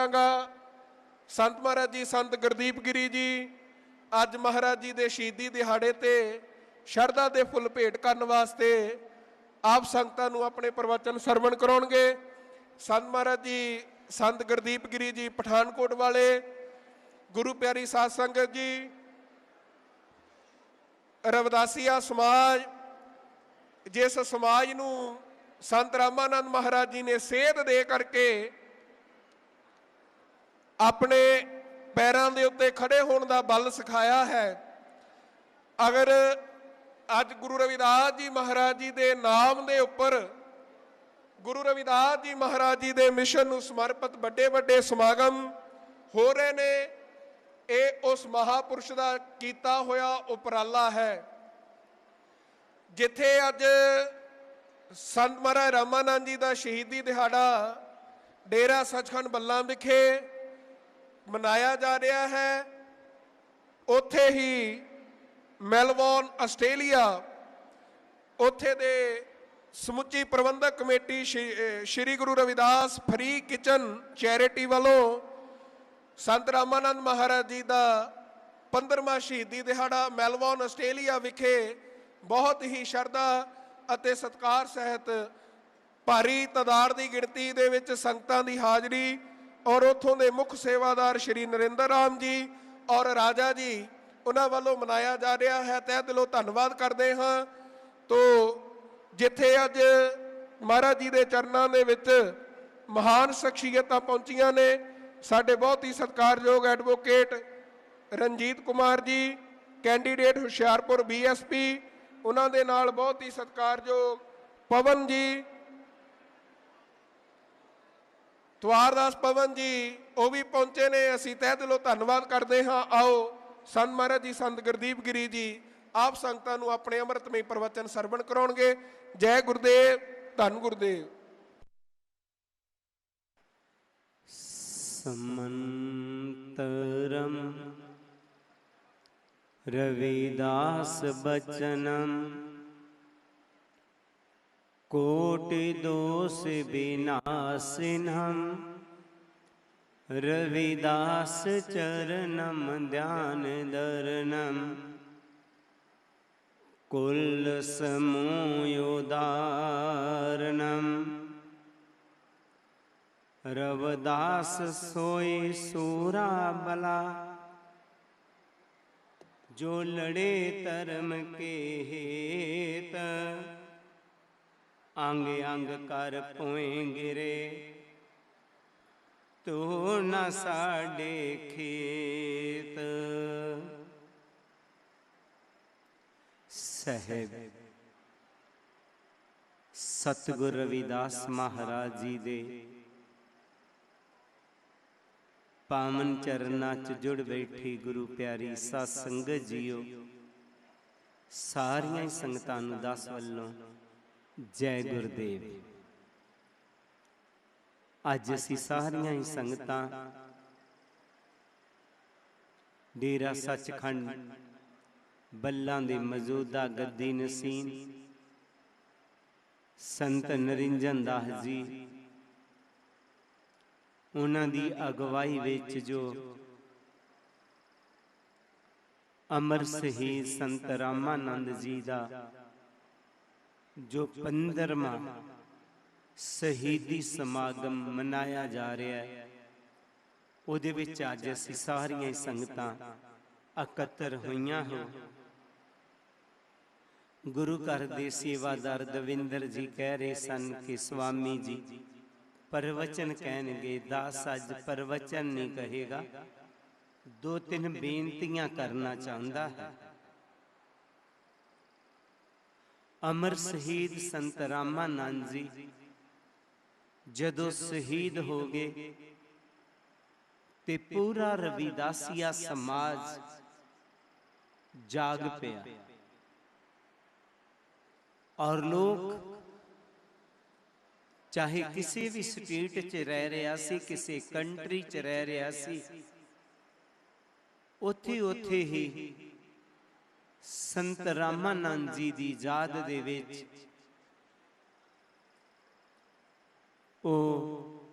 ਕਰਾਂਗਾ। ਸੰਤ ਮਹਾਰਾਜ ਜੀ, ਸੰਤ ਗੁਰਦੀਪ ਗਿਰੀ ਜੀ, ਅੱਜ ਮਹਾਰਾਜ ਜੀ ਦੇ ਸ਼ਹੀਦੀ ਦਿਹਾੜੇ ਤੇ ਸ਼ਰਧਾ ਦੇ ਫੁੱਲ ਭੇਟ ਕਰਨ ਵਾਸਤੇ ਆਪ ਸੰਗਤਾਂ ਨੂੰ ਆਪਣੇ ਪ੍ਰਵਚਨ ਸਰਵਣ ਕਰਾਉਣਗੇ। ਸੰਤ ਮਹਾਰਾਜ ਜੀ, ਸੰਤ ਗੁਰਦੀਪ ਗਿਰੀ ਜੀ, ਪਠਾਨਕੋਟ ਵਾਲੇ, ਗੁਰੂ ਪਿਆਰੀ ਸਾਧ ਸੰਗਤ ਜੀ, ਰਵਦਾਸੀਆ ਸਮਾਜ, ਜਿਸ ਸਮਾਜ ਨੂੰ ਸੰਤ ਰਾਮਾਨੰਦ ਮਹਾਰਾਜ ਜੀ ਨੇ ਸੇਧ ਦੇ ਕਰਕੇ ਆਪਣੇ ਪੈਰਾਂ ਦੇ ਉੱਤੇ ਖੜੇ ਹੋਣ ਦਾ ਬਲ ਸਿਖਾਇਆ ਹੈ। ਅਗਰ ਅੱਜ ਗੁਰੂ ਰਵਿਦਾਸ ਜੀ ਮਹਾਰਾਜ ਜੀ ਦੇ ਨਾਮ ਦੇ ਉੱਪਰ ਗੁਰੂ ਰਵਿਦਾਸ ਜੀ ਮਹਾਰਾਜ ਜੀ ਦੇ ਮਿਸ਼ਨ ਨੂੰ ਸਮਰਪਿਤ ਵੱਡੇ ਵੱਡੇ ਸਮਾਗਮ ਹੋ ਰਹੇ ਨੇ, ਇਹ ਉਸ ਮਹਾਪੁਰਸ਼ ਦਾ ਕੀਤਾ ਹੋਇਆ ਉਪਰਾਲਾ ਹੈ। ਜਿੱਥੇ ਅੱਜ ਸੰਤ ਮਹਾਰਾਜ ਰਾਮਾਨੰਦ ਜੀ ਦਾ ਸ਼ਹੀਦੀ ਦਿਹਾੜਾ ਡੇਰਾ ਸੱਚਖੰਡ ਬੱਲਾ ਵਿਖੇ ਮਨਾਇਆ ਜਾ ਰਿਹਾ ਹੈ। ਉੱਥੇ ਹੀ ਮੈਲਬੌਰਨ, ਆਸਟ੍ਰੇਲੀਆ, ਉੱਥੇ ਦੇ ਸਮੁੱਚੀ ਪ੍ਰਬੰਧਕ committee Shri Shri Guru Ravidas free kitchen charity ਵੱਲੋਂ ਸੰਤ ਰਾਮਾਨੰਦ ਮਹਾਰਾਜ ਜੀ ਦਾ 15ਵਾਂ ਸ਼ਹੀਦੀ ਦਿਹਾੜਾ ਮੈਲਬੌਰਨ, ਆਸਟ੍ਰੇਲੀਆ ਵਿਖੇ ਬਹੁਤ ਹੀ ਸ਼ਰਧਾ ਅਤੇ ਸਤਿਕਾਰ ਸਹਿਤ ਭਾਰੀ ਤਾਦਾਦ ਦੀ ਗਿਣਤੀ ਦੇ ਵਿੱਚ ਸੰਗਤਾਂ ਦੀ ਹਾਜ਼ਰੀ ਔਰ ਉੱਥੋਂ ਦੇ ਮੁੱਖ ਸੇਵਾਦਾਰ ਸ਼੍ਰੀ ਨਰਿੰਦਰ ਰਾਮ ਜੀ ਔਰ ਰਾਜਾ ਜੀ, ਉਹਨਾਂ ਵੱਲੋਂ ਮਨਾਇਆ ਜਾ ਰਿਹਾ ਹੈ। ਤਹਿ ਦਿਲੋਂ ਧੰਨਵਾਦ ਕਰਦੇ ਹਾਂ। ਤੋ ਜਿੱਥੇ ਅੱਜ ਮਹਾਰਾਜ ਜੀ ਦੇ ਚਰਨਾਂ ਦੇ ਵਿੱਚ ਮਹਾਨ ਸ਼ਖਸੀਅਤਾਂ ਪਹੁੰਚੀਆਂ ਨੇ, ਸਾਡੇ ਬਹੁਤ ਹੀ ਸਤਿਕਾਰਯੋਗ advocate Ranjit Kumar ji candidate Hoshiarpur BSP ਉਹਨਾਂ ਦੇ ਨਾਲ ਬਹੁਤ ਹੀ ਸਤਿਕਾਰਯੋਗ ਪਵਨ ਜੀ ਤਵਾਰਦਾਸ ਪਵਨ ਜੀ, ਉਹ ਵੀ ਪਹੁੰਚੇ ਨੇ, ਅਸੀਂ ਤਹਿ ਦਿਲੋਂ ਧੰਨਵਾਦ ਕਰਦੇ ਹਾਂ। ਆਓ, ਸੰਤ ਮਹਾਰਾਜ ਜੀ, ਸੰਤ ਗੁਰਦੀਪ ਗਿਰੀ ਜੀ, ਆਪ ਸੰਗਤਾਂ ਨੂੰ ਆਪਣੇ ਅੰਮ੍ਰਿਤਮਈ ਪ੍ਰਵਚਨ ਸਰਵਣ ਕਰਾਉਣਗੇ। ਜੈ ਗੁਰਦੇਵ, ਧੰਨ ਗੁਰਦੇਵ। ਸਮੰਤਰਮ ਰਵਿਦਾਸ ਬਚਨਮ ਕੋਟਿ ਦੋਸ ਵਿਨਾਸ਼ਿਨਮ ਰਵਿਦਾਸ ਚਰਨਮ ਧਿਆਨ ਦਰਨਮ ਕੁਲ ਸਮੂਯੋਦਾਰਨਮ ਰਵਦਾਸ ਸੋਈ ਸੂਰਾ ਬਲਾ। ਜੋ ਲੜੇ ਧਰਮ ਕੇ ਹੇਤ ਅੰਗ ਅੰਗ ਕਰ ਪੋਏ ਗਿਰੇ। ਤੂੰ ਨਾ ਸਾਡੇ ਖੇਤ। ਸਹਿਬ, ਸਤਿਗੁਰ ਰਵਿਦਾਸ ਮਹਾਰਾਜ ਜੀ ਦੇ ਪਾਵਨ ਚਰਨਾਂ 'ਚ ਜੁੜ ਬੈਠੀ ਗੁਰੂ ਪਿਆਰੀ ਸਾਧ ਸੰਗਤ ਜੀਓ। ਸਾਰੀਆਂ ਸੰਗਤਾਂ ਨੂੰ ਦਸ ਵੱਲੋਂ ਜੈ ਗੁਰਦੇਵ। ਅੱਜ ਅਸੀਂ ਸਾਰੀਆਂ ਹੀ ਸੰਗਤਾਂ ਡੇਰਾ ਸੱਚਖੰਡ ਬੱਲਾਂ ਦੇ ਮੌਜੂਦਾ ਗੱਦੀ ਨਸੀਨ ਸੰਤ ਨਰਿੰਜਨ ਦਾਸ ਜੀ। ਉਹਨਾਂ ਦੀ ਅਗਵਾਈ ਵਿੱਚ ਜੋ ਅਮਰ ਸਹੀਦ ਸੰਤ ਰਾਮਾਨੰਦ ਜੀ ਦਾ ਜੋ 15ਵਾਂ ਸ਼ਹੀਦੀ ਸਮਾਗਮ ਮਨਾਇਆ ਜਾ ਰਿਹਾ ਹੈ, ਉਹਦੇ ਵਿੱਚ ਅੱਜ ਅਸੀਂ ਸਾਰੀਆਂ ਹੀ ਸੰਗਤਾਂ ਇਕੱਤਰ ਹੋਈਆਂ ਹਾਂ। ਗੁਰੂ ਘਰ ਦੇ ਸੇਵਾਦਾਰ ਦਵਿੰਦਰ ਜੀ ਕਹਿ ਰਹੇ ਸਨ ਕਿ ਸਵਾਮੀ ਜੀ, ਪਰਵਚਨ ਕਹਿਣਗੇ, ਦਾਸ ਅੱਜ ਪਰਵਚਨ ਨਹੀਂ ਕਹੇਗਾ। ਦੋ ਤਿੰਨ ਬੇਨਤੀਆਂ ਕਰਨਾ ਚਾਹੁੰਦਾ ਹੈ। ਅਮਰ ਸ਼ਹੀਦ ਸੰਤ ਰਾਮਾਨੰਦ ਜੀ, ਜਦੋਂ ਸ਼ਹੀਦ ਹੋ ਗਏ ਤੇ ਪੂਰਾ ਰਵਿਦਾਸੀਆ ਸਮਾਜ ਜਾਗ ਪਿਆ। ਔਰ ਲੋਕ ਚਾਹੇ ਕਿਸੇ ਵੀ ਸਟੇਟ 'ਚ ਰਹਿ ਰਿਹਾ ਸੀ, ਕਿਸੇ ਕੰਟਰੀ 'ਚ ਰਹਿ ਰਿਹਾ ਸੀ ਉੱਥੇ ਉੱਥੇ ਹੀ ਸੰਤ ਰਾਮਾਨੰਦ ਜੀ ਦੀ ਯਾਦ ਦੇ ਵਿੱਚ ਉਹ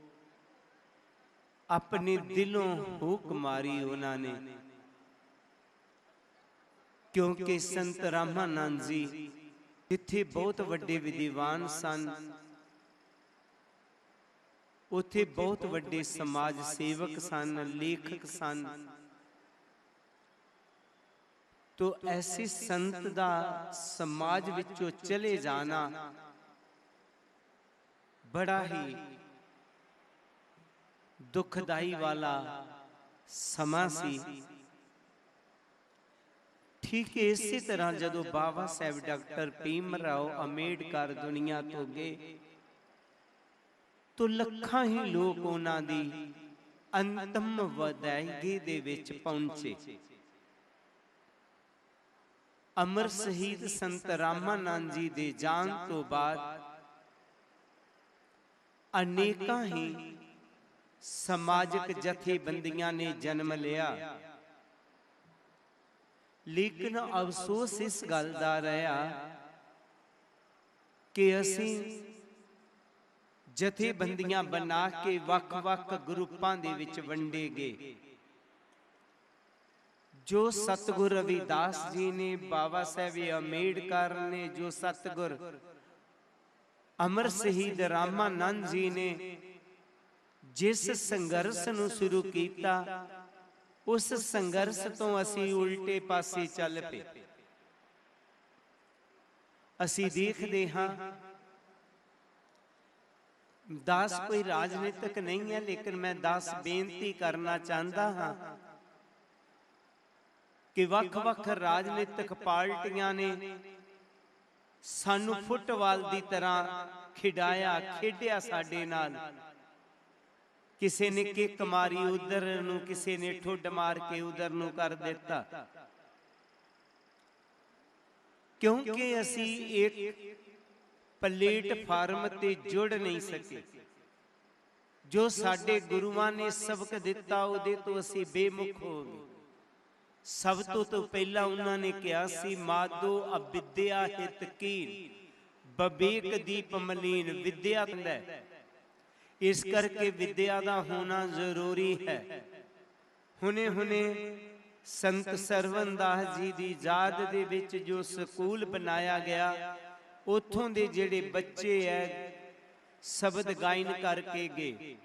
ਆਪਣੇ ਦਿਲੋਂ ਹੁਕ ਮਾਰੀ ਉਹਨਾਂ ਨੇ। ਕਿਉਂਕਿ ਸੰਤ ਰਾਮਾਨੰਦ ਜੀ ਜਿੱਥੇ ਬਹੁਤ ਵੱਡੇ ਵਿਦਿਵਾਨ ਸਨ, ਉਥੇ ਬਹੁਤ ਵੱਡੇ ਸਮਾਜ ਸੇਵਕ ਸਨ, ਲੇਖਕ ਸਨ। ਤੋ ਐਸੇ ਸੰਤ ਦਾ ਸਮਾਜ ਵਿੱਚੋਂ ਚਲੇ ਜਾਣਾ ਬੜਾ ਹੀ ਦੁਖਦਾਈ ਵਾਲਾ ਸਮਾਂ ਸੀ। ਠੀਕ ਇਸੇ ਤਰ੍ਹਾਂ ਜਦੋਂ ਬਾਬਾ ਸਾਹਿਬ ਡਾਕਟਰ ਭੀਮ ਰਾਓ ਅੰਬੇਡਕਰ ਦੁਨੀਆ ਤੋਂ ਗਏ ਤੋ ਲੱਖਾਂ ਹੀ ਲੋਕ ਉਹਨਾਂ ਦੀ ਅੰਤਮ ਵਿਦਾਇਗੀ ਦੇ ਵਿੱਚ ਪਹੁੰਚੇ। ਅਮਰ ਸ਼ਹੀਦ ਸੰਤ ਰਾਮਾਨੰਦ ਜੀ ਦੇ ਜਾਣ ਤੋਂ ਬਾਅਦ ਅਨੇਕਾਂ ਹੀ ਸਮਾਜਿਕ ਜਥੇਬੰਦੀਆਂ ਨੇ ਜਨਮ ਲਿਆ। ਲੇਕਿਨ ਅਫਸੋਸ ਇਸ ਗੱਲ ਦਾ ਰਿਹਾ ਕਿ ਅਸੀਂ ਜਥੇਬੰਦੀਆਂ ਬਣਾ ਕੇ ਵੱਖ-ਵੱਖ ਗਰੁੱਪਾਂ ਦੇ ਵਿੱਚ ਵੰਡੇ ਗਏ। ਜੋ ਸਤਗੁਰ ਰਵਿਦਾਸ ਜੀ ਨੇ ਬਾਬਾ ਸਾਹਿਬ ਅੰਬੇਡਕਰ ਨੇ, ਜੋ ਸਤਗੁਰ ਅਮਰ ਸ਼ਹੀਦ ਰਾਮਾਨੰਦ ਜੀ ਨੇ ਜਿਸ ਸੰਘਰਸ਼ ਨੂੰ ਸ਼ੁਰੂ ਕੀਤਾ, ਉਸ ਸੰਘਰਸ਼ ਤੋਂ ਅਸੀਂ ਉਲਟੇ ਪਾਸੇ ਚੱਲ ਪਏ। ਅਸੀਂ ਦੇਖਦੇ ਹਾਂ, ਦਾਸ ਕੋਈ ਰਾਜਨੀਤਿਕ ਨਹੀਂ ਹੈ, ਲੇਕਿਨ ਮੈਂ ਦਾਸ ਬੇਨਤੀ ਕਰਨਾ ਚਾਹੁੰਦਾ ਹਾਂ ਕਿ ਵੱਖ-ਵੱਖ ਰਾਜਨੀਤਿਕ ਪਾਰਟੀਆਂ ਨੇ ਸਾਨੂੰ ਫੁੱਟਬਾਲ ਦੀ ਤਰ੍ਹਾਂ ਖਿਡਾਇਆ, ਖੇਡਿਆ ਸਾਡੇ ਨਾਲ। ਕਿਸੇ ਨੇ ਕਿੱਕ ਮਾਰੀ ਉਧਰ ਨੂੰ, ਕਿਸੇ ਨੇ ਠੁੱਡ ਮਾਰ ਕੇ ਉਧਰ ਨੂੰ ਕਰ ਦਿੱਤਾ। ਕਿਉਂਕਿ ਅਸੀਂ ਇੱਕ ਪਲੇਟਫਾਰਮ ਤੇ ਜੁੜ ਨਹੀਂ ਸਕੇ। ਜੋ ਸਾਡੇ ਗੁਰੂਆਂ ਨੇ ਸਬਕ ਦਿੱਤਾ, ਉਹਦੇ ਤੋਂ ਅਸੀਂ ਬੇਮੁਖ ਹੋ ਗਏ। ਸਭ ਤੋਂ ਪਹਿਲਾਂ ਉਹਨਾਂ ਨੇ ਕਿਹਾ ਸੀ ਮਾਦੋ ਅਵਿਦਿਆ ਹਿਤ ਕੀਨ, ਬਬੇਕ ਦੀਪ ਮਲੀਨ, ਵਿਦਿਆ ਤੰਦਾ ਇਸ ਕਰਕੇ ਵਿਦਿਆ ਦਾ ਹੋਣਾ ਜ਼ਰੂਰੀ ਹੈ। ਹੁਨੇ ਹੁਨੇ ਸੰਤ ਸਰਵਨਦਾਸ ਜੀ ਦੀ ਯਾਦ ਦੇ ਵਿੱਚ ਜੋ ਸਕੂਲ ਬਣਾਇਆ ਗਿਆ, ਉਥੋਂ ਦੇ ਜਿਹੜੇ ਬੱਚੇ ਐ, ਸ਼ਬਦ ਗਾਇਨ ਕਰਕੇ ਗਏ।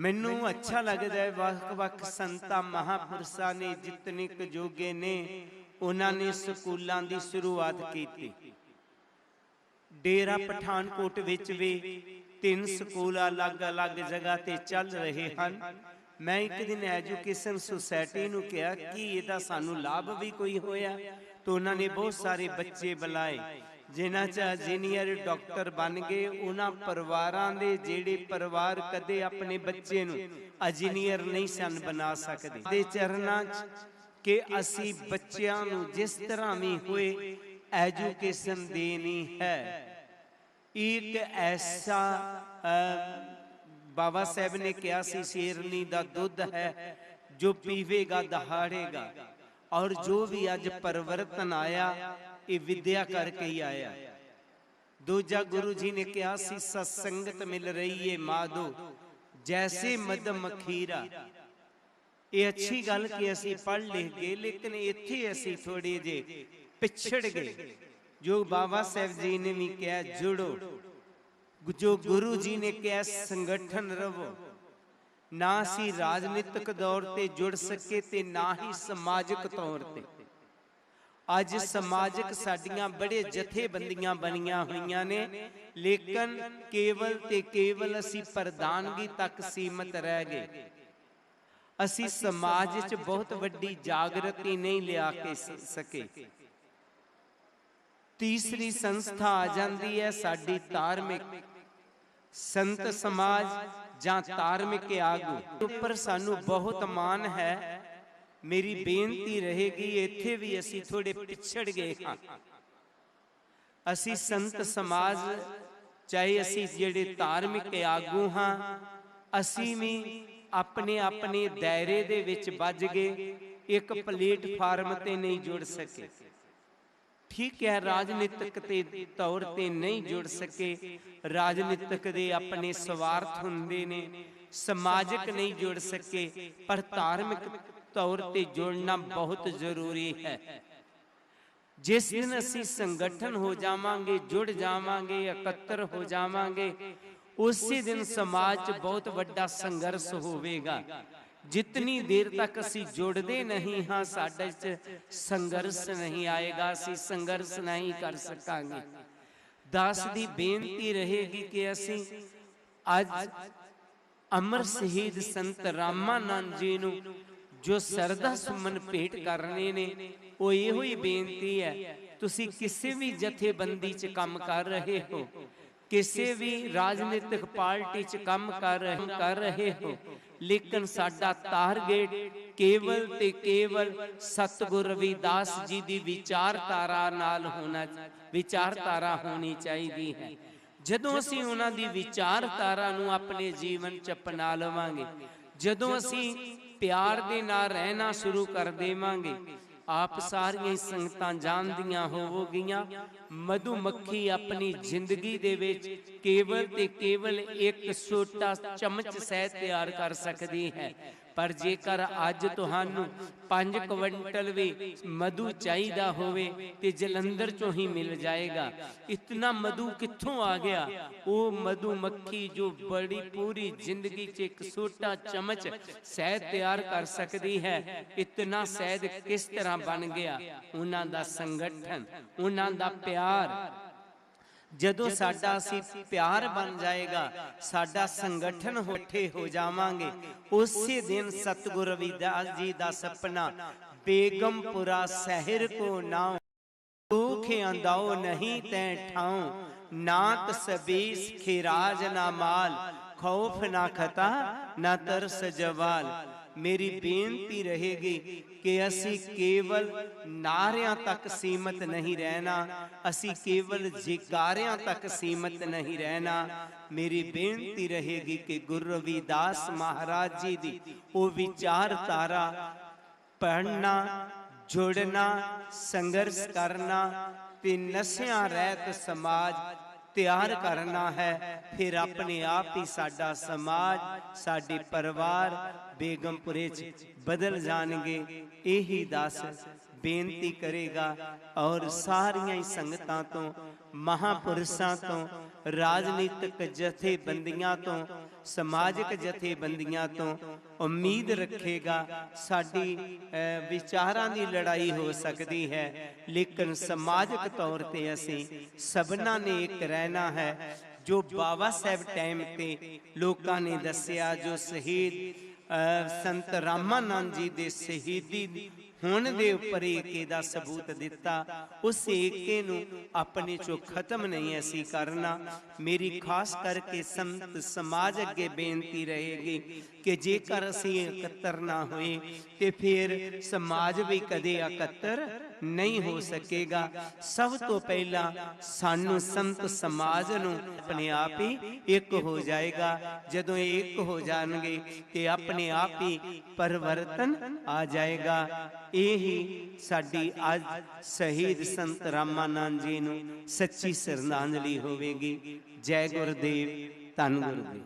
ਮੈਨੂੰ ਅੱਛਾ ਲੱਗਦਾ ਹੈ ਵੱਖ-ਵੱਖ ਸੰਤਾਂ ਮਹਾਪੁਰਸ਼ਾਂ ਨੇ ਜਿਤਨੇ ਕੁ ਜੋਗੇ ਨੇ ਉਹਨਾਂ ਨੇ ਸਕੂਲਾਂ ਦੀ ਸ਼ੁਰੂਆਤ ਕੀਤੀ। ਡੇਰਾ ਪਠਾਨਕੋਟ ਵਿੱਚ ਵੀ ਤਿੰਨ ਸਕੂਲ ਅਲੱਗ-ਅਲੱਗ ਜਗ੍ਹਾ ਤੇ ਚੱਲ ਰਹੇ ਹਨ। ਮੈਂ ਇੱਕ ਦਿਨ ਐਜੂਕੇਸ਼ਨ ਸੁਸਾਇਟੀ ਨੂੰ ਕਿਹਾ ਕਿ ਇਹਦਾ ਸਾਨੂੰ ਲਾਭ ਵੀ ਕੋਈ ਹੋਇਆ ਤਾਂ ਉਹਨਾਂ ਨੇ ਬਹੁਤ ਸਾਰੇ ਬੱਚੇ ਬੁਲਾਏ। ਜਿਨ੍ਹਾਂ ਚ ਇੰਜੀਨੀਅਰ, ਡਾਕਟਰ ਬਣ ਗਏ ਉਹਨਾਂ ਪਰਿਵਾਰਾਂ ਦੇ ਜਿਹੜੇ ਪਰਿਵਾਰ ਕਦੇ ਆਪਣੇ ਬੱਚੇ ਨੂੰ ਇੰਜੀਨੀਅਰ ਨਹੀਂ ਸਨ ਬਣਾ ਸਕਦੇ, ਦੇ ਚਰਨਾਂ 'ਚ ਕਿ ਅਸੀਂ ਬੱਚਿਆਂ ਨੂੰ ਜਿਸ ਤਰ੍ਹਾਂ ਵੀ ਹੋਏ, ਐਜੂਕੇਸ਼ਨ ਦੇਣੀ ਹੈ। ਇੱਕ ਐਸਾ ਬਾਬਾ ਸਾਹਿਬ ਨੇ ਕਿਹਾ ਸੀ, ਸ਼ੇਰਨੀ ਦਾ ਦੁੱਧ ਹੈ, ਜੋ ਪੀਵੇਗਾ, ਦਹਾੜੇਗਾ। ਔਰ ਜੋ ਵੀ ਅੱਜ ਪਰਵਰਤਨ ਆਇਆ ਇਹ ਵਿਦਿਆ ਕਰਕੇ ਹੀ ਆਇਆ ਦੂਜਾ ਗੁਰੂ ਜੀ ਨੇ ਕਿਹਾ ਸੀ ਸਤਸੰਗਤ ਮਿਲ ਰਹੀ ਏ ਮਾਦੋ ਜੈਸੇ ਮਦਮ ਮਖੀਰਾ ਇਹ ਅੱਛੀ ਗੱਲ ਕਿ ਅਸੀਂ ਪੜ੍ਹ ਲਿਖ ਗਏ ਲੇਕਿਨ ਇੱਥੇ ਅਸੀਂ ਥੋੜੇ ਜੇ ਪਿਛੜ ਗਏ ਜੋ ਬਾਬਾ ਸਾਹਿਬ ਜੀ ਨੇ ਵੀ ਕਿਹਾ ਜੁੜੋ ਜੋ ਗੁਰੂ ਜੀ ਨੇ ਕਿਹਾ ਸੰਗਠਨ ਰਵੋ ਨਾ ਅਸੀਂ ਰਾਜਨੀਤਿਕ ਦੌਰ ਤੇ ਜੁੜ ਸਕੇ ਤੇ ਨਾ ਹੀ ਸਮਾਜਿਕ ਤੌਰ ਤੇ ਅੱਜ ਸਮਾਜਿਕ ਸਾਡੀਆਂ ਬੜੇ ਜਥੇਬੰਦੀਆਂ ਬਣੀਆਂ ਹੋਈਆਂ ਨੇ, ਲੇਕਿਨ ਕੇਵਲ ਤੇ ਕੇਵਲ ਅਸੀਂ ਪ੍ਰਧਾਨਗੀ ਤੱਕ ਸੀਮਤ ਰਹਿ ਗਏ। ਅਸੀਂ ਸਮਾਜ 'ਚ ਬਹੁਤ ਵੱਡੀ ਜਾਗਰਤੀ ਨਹੀਂ ਲਿਆ ਕੇ ਸਕੇ। ਤੀਸਰੀ ਸੰਸਥਾ ਆ ਜਾਂਦੀ ਹੈ ਸਾਡੀ ਧਾਰਮਿਕ। ਸੰਤ ਸਮਾਜ ਜਾਂ ਧਾਰਮਿਕ ਆਗੂ। ਉੱਪਰ ਸਾਨੂੰ ਬਹੁਤ ਮਾਣ ਹੈ ਮੇਰੀ ਬੇਨਤੀ ਰਹੇਗੀ, ਇੱਥੇ ਵੀ ਅਸੀਂ ਥੋੜੇ ਪਿਛੜ ਗਏ ਹਾਂ। ਅਸੀਂ ਸੰਤ ਸਮਾਜ, ਚਾਹੇ ਅਸੀਂ ਜਿਹੜੇ ਧਾਰਮਿਕ ਆਗੂ ਹਾਂ, ਅਸੀਂ ਵੀ ਆਪਣੇ ਆਪਣੇ ਦਾਇਰੇ ਦੇ ਵਿੱਚ ਵੱਜ ਗਏ, ਇੱਕ ਪਲੇਟਫਾਰਮ ਤੇ ਨਹੀਂ ਜੁੜ ਸਕੇ। ਠੀਕ ਹੈ, ਰਾਜਨੀਤਿਕ ਤੇ ਤੌਰ ਤੇ ਨਹੀਂ ਜੁੜ ਸਕੇ, ਰਾਜਨੀਤਿਕ ਦੇ ਆਪਣੇ ਸਵਾਰਥ ਹੁੰਦੇ ਨੇ, ਸਮਾਜਿਕ ਨਹੀਂ ਜੁੜ ਸਕੇ, ਪਰ ਧਾਰਮਿਕ ਤੌਰ ਤੇ ਜੁੜਨਾ ਬਹੁਤ ਜ਼ਰੂਰੀ ਹੈ। ਜਿਸ ਦਿਨ ਅਸੀਂ ਸੰਗਠਨ ਹੋ ਜਾਵਾਂਗੇ, ਜੁੜ ਜਾਵਾਂਗੇ, ਇਕੱਤਰ ਹੋ ਜਾਵਾਂਗੇ, ਉਸੇ ਦਿਨ ਸਮਾਜ 'ਚ ਬਹੁਤ ਵੱਡਾ ਸੰਘਰਸ਼ ਹੋਵੇਗਾ। ਜਿਤਨੀ ਦੇਰ ਤੱਕ ਅਸੀਂ ਜੁੜਦੇ ਨਹੀਂ ਹਾਂ, ਸਾਡੇ 'ਚ ਸੰਘਰਸ਼ ਨਹੀਂ ਆਏਗਾ, ਅਸੀਂ ਸੰਘਰਸ਼ ਨਹੀਂ ਕਰ ਸਕਾਂਗੇ। ਦਾਸ ਦੀ ਬੇਨਤੀ ਰਹੇਗੀ ਕਿ ਅਸੀਂ ਅੱਜ ਅਮਰ ਸ਼ਹੀਦ ਸੰਤ ਰਾਮਾਨੰਦ ਜੀ ਨੂੰ ਜੋ ਸਰਦਾ ਸੁਮਨ ਭੇਟ ਕਰਨੇ ਨੇ, ਉਹ ਇਹੋ ਹੀ ਬੇਨਤੀ ਹੈ, ਤੁਸੀਂ ਕਿਸੇ ਵੀ ਜਥੇਬੰਦੀ 'ਚ ਕੰਮ ਕਰ ਰਹੇ ਹੋ, ਕਿਸੇ ਵੀ ਰਾਜਨੀਤਿਕ ਪਾਰਟੀ 'ਚ ਕੰਮ ਕਰ ਰਹੇ ਕਰ ਰਹੇ ਹੋ, ਲੇਕਿਨ ਸਾਡਾ ਟਾਰਗੇਟ ਕੇਵਲ ਤੇ ਕੇਵਲ ਸਤਿਗੁਰ ਰਵਿਦਾਸ ਜੀ ਦੀ ਵਿਚਾਰਧਾਰਾ ਨਾਲ ਹੋਣਾ, ਵਿਚਾਰਧਾਰਾ ਹੋਣੀ ਚਾਹੀਦੀ ਹੈ। ਜਦੋਂ ਅਸੀਂ ਉਹਨਾਂ ਦੀ ਵਿਚਾਰਧਾਰਾ ਨੂੰ ਆਪਣੇ ਜੀਵਨ 'ਚ ਅਪਣਾ ਲਵਾਂਗੇ, ਜਦੋਂ ਅਸੀਂ ਪਿਆਰ ਦੇ ਨਾਲ ਰਹਿਣਾ ਸ਼ੁਰੂ ਕਰ ਦੇਵਾਂਗੇ। ਆਪ ਸਾਰੀਆਂ ਸੰਗਤਾਂ ਜਾਣਦੀਆਂ ਹੋਵੋਗੀਆਂ। ਮਧੂ ਮੱਖੀ ਆਪਣੀ ਜ਼ਿੰਦਗੀ ਦੇ ਵਿੱਚ ਕੇਵਲ ਤੇ ਕੇਵਲ ਇੱਕ ਛੋਟਾ ਚਮਚ ਸਹਿ ਤਿਆਰ ਕਰ ਸਕਦੀ ਹੈ। ਪਰ ਜੇਕਰ ਅੱਜ ਤੁਹਾਨੂੰ 5 ਕੁਇੰਟਲ ਵੀ ਮਧੂ ਚਾਹੀਦਾ ਹੋਵੇ ਤੇ ਜਲੰਧਰ ਚੋਂ ਹੀ ਮਿਲ ਜਾਏਗਾ, ਇਤਨਾ ਮਧੂ ਕਿੱਥੋਂ ਆ ਗਿਆ? ਉਹ ਮਧੂ ਮੱਖੀ ਜੋ ਬੜੀ ਪੂਰੀ ਜ਼ਿੰਦਗੀ 'ਚ ਇੱਕ ਛੋਟਾ ਚਮਚ ਸ਼ਹਿਦ ਤਿਆਰ ਕਰ ਸਕਦੀ ਹੈ, ਇਤਨਾ ਸ਼ਹਿਦ ਕਿਸ ਤਰ੍ਹਾਂ ਬਣ ਗਿਆ? ਉਹਨਾਂ ਦਾ ਸੰਗਠਨ, ਉਹਨਾਂ ਦਾ ਪਿਆਰ ਜਦੋਂ ਸਾਡਾ ਅਸੀਂ ਪਿਆਰ ਬਣ ਜਾਏਗਾ ਸਾਡਾ ਸੰਗਠਨ ਹੋਠੇ ਹੋ ਜਾਵਾਂਗੇ। ਉਸੇ ਦਿਨ ਸਤਿਗੁਰ ਰਵਿਦਾਸ ਜੀ ਦਾ ਸੁਪਨਾ ਬੇਗਮਪੁਰਾ ਸ਼ਹਿਰ ਕੋ ਨਾਉ ਦੁਖ ਅੰਦਾਉ ਨਹੀਂ ਤੈ ਠਾਉ ਨਾਤ ਸਬੀਸ ਖਿਰਾਜ ਨਾ ਮਾਲ ਖੌਫ ਨਾ ਖਤਾ, ਨਾ ਤਰਸ ਜਵਾਲ। ਮੇਰੀ ਬੇਨਤੀ ਰਹੇਗੀ ਕਿ ਅਸੀਂ ਕੇਵਲ ਨਾਰਿਆਂ ਤੱਕ ਸੀਮਤ ਨਹੀਂ ਰਹਿਣਾ, ਅਸੀਂ ਕੇਵਲ ਜਿਕਾਰਿਆਂ ਤੱਕ ਸੀਮਤ ਨਹੀਂ ਰਹਿਣਾ। ਮੇਰੀ ਬੇਨਤੀ ਰਹੇਗੀ ਕਿ ਗੁਰੂ ਰਵਿਦਾਸ ਮਹਾਰਾਜ ਜੀ ਦੀ ਉਹ ਵਿਚਾਰਧਾਰਾ ਪੜਨਾ ਜੁੜਨਾ, ਸੰਘਰਸ਼ ਕਰਨਾ ਤੇ ਨਸ਼ਿਆਂ ਰਹਿਤ ਸਮਾਜ ਤਿਆਰ ਕਰਨਾ ਹੈ ਫਿਰ ਆਪਣੇ ਆਪ ਹੀ ਸਾਡਾ ਸਮਾਜ ਸਾਡੇ ਪਰਿਵਾਰ ਬੇਗਮਪੁਰੇ ਚ ਬਦਲ ਜਾਣਗੇ। ਇਹੀ ਦਾਸ ਬੇਨਤੀ ਕਰੇਗਾ ਔਰ ਸਾਰੀਆਂ ਹੀ ਸੰਗਤਾਂ ਤੋਂ ਮਹਾਪੁਰਸ਼ਾਂ ਤੋਂ ਰਾਜਨੀਤਿਕ ਜਥੇਬੰਦੀਆਂ ਤੋਂ ਸਮਾਜਿਕ ਜਥੇਬੰਦੀਆਂ ਤੋਂ ਉਮੀਦ ਰੱਖੇਗਾ ਸਾਡੀ ਵਿਚਾਰਾਂ ਦੀ ਲੜਾਈ ਹੋ ਸਕਦੀ ਹੈ। ਲੇਕਿਨ ਸਮਾਜਿਕ ਤੌਰ ਤੇ ਅਸੀਂ ਸਭਨਾਂ ਨੇ ਇੱਕ ਰਹਿਣਾ ਹੈ ਜੋ ਬਾਬਾ ਸਾਹਿਬ ਟਾਈਮ ਤੇ ਲੋਕਾਂ ਨੇ ਦੱਸਿਆ ਜੋ ਸ਼ਹੀਦ ਅਹ, ਸੰਤ ਰਾਮਾਨੰਦ ਜੀ ਦੇ ਸ਼ਹੀਦੀ ਹੁਣ ਦੇ ਉੱਪਰ ਏਕੇ ਦਾ ਸਬੂਤ ਦਿੱਤਾ, ਉਸ ਏਕੇ ਨੂੰ ਆਪਣੇ ਚੋਂ ਖਤਮ ਨਹੀਂ ਅਸੀਂ ਕਰਨਾ। ਮੇਰੀ ਖਾਸ ਕਰਕੇ ਸੰਤ ਸਮਾਜ ਅੱਗੇ ਬੇਨਤੀ ਰਹੇਗੀ ਕਿ ਜੇਕਰ ਅਸੀਂ ਇਕੱਤਰ ਨਾ ਹੋਏ, ਤੇ ਫਿਰ ਸਮਾਜ ਵੀ ਕਦੇ ਇਕੱਤਰ ਨਹੀਂ ਹੋ ਸਕੇਗਾ। ਸਭ ਤੋਂ ਪਹਿਲਾਂ ਸਾਨੂੰ ਸੰਤ ਸਮਾਜ ਨੂੰ ਆਪਣੇ ਆਪ ਹੀ ਇੱਕ ਹੋ ਜਾਏਗਾ। ਜਦੋਂ ਇਹ ਇੱਕ ਹੋ ਜਾਣਗੇ, ਤੇ ਆਪਣੇ ਆਪ ਹੀ ਪਰਿਵਰਤਨ ਆ ਜਾਏਗਾ। ਇਹ ਹੀ ਸਾਡੀ ਅੱਜ ਸ਼ਹੀਦ ਸੰਤ ਰਾਮਾਨੰਦ ਜੀ ਨੂੰ ਸੱਚੀ ਸ਼ਰਧਾਂਜਲੀ ਹੋਵੇਗੀ। ਜੈ ਗੁਰਦੇਵ, ਧੰਨ ਗੁਰਦੇਵ।